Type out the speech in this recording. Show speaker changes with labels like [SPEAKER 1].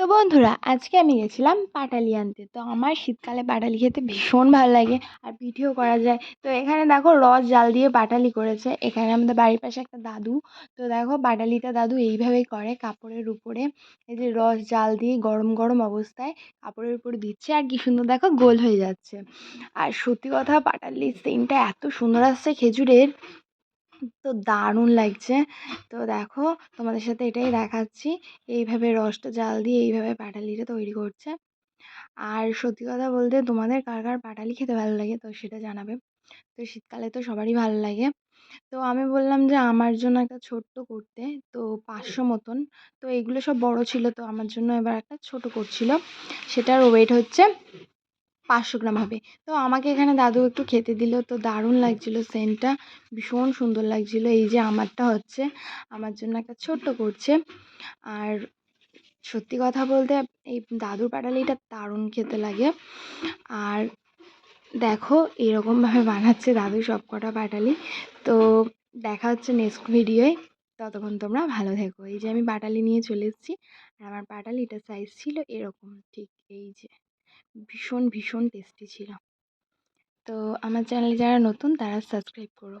[SPEAKER 1] তো বন্ধুরা, আজকে আমি গেছিলাম পাটালি আনতে। তো আমার শীতকালে পাটালি খেতে ভীষণ ভালো লাগে আর পিঠেও করা যায়। তো এখানে দেখো রস জাল দিয়ে পাটালি করেছে। এখানে আমাদের বাড়ির পাশে একটা দাদু। তো দেখো পাটালিটা দাদু এইভাবেই করে কাপড়ের উপরে। এই যে রস জাল দিয়ে গরম গরম অবস্থায় কাপড়ের উপরে দিচ্ছে আর কি সুন্দর দেখো গোল হয়ে যাচ্ছে। আর সত্যি কথা পাটালির সেন্টটা এত সুন্দর আসছে খেজুরের। তো দারুণ লাগছে। তো দেখো, তোমাদের সাথে এটাই দেখাচ্ছি। এইভাবে রসটা জাল দিয়ে এইভাবে পাটালিটা তৈরি করছে। আর সত্যি কথা বলতে তোমাদের কার কার পাটালি খেতে ভালো লাগে তো সেটা জানাবে। তো শীতকালে তো সবারই ভালো লাগে। তো আমি বললাম যে আমার জন্য একটা ছোট্ট করতে, তো পাঁচশো মতন। তো এগুলো সব বড় ছিল, তো আমার জন্য এবার একটা ছোট করছিল। সেটার ওয়েট হচ্ছে পাঁচশো গ্রাম হবে। তো আমাকে এখানে দাদু একটু খেতে দিল। তো দারুণ লাগছিল সেন্টটা ভীষণ সুন্দর লাগছিল। এই যে আমারটা হচ্ছে, আমার জন্য একটা ছোট্ট করছে। আর সত্যি কথা বলতে এই দাদুর পাটালিটা দারুণ খেতে লাগে। আর দেখো, এরকমভাবে বানাচ্ছে দাদু সব কটা পাটালি। তো দেখা হচ্ছে নেক্সট ভিডিওয় ততক্ষণ তোমরা ভালো থেকো। এই যে আমি পাটালি নিয়ে চলে এসেছি, আর আমার পাটালিটার সাইজ ছিল এরকম। ঠিক এই যে। ভীষণ ভীষণ টেস্টি ছিল। তো আমার চ্যানেলে যারা নতুন তারা সাবস্ক্রাইব করো।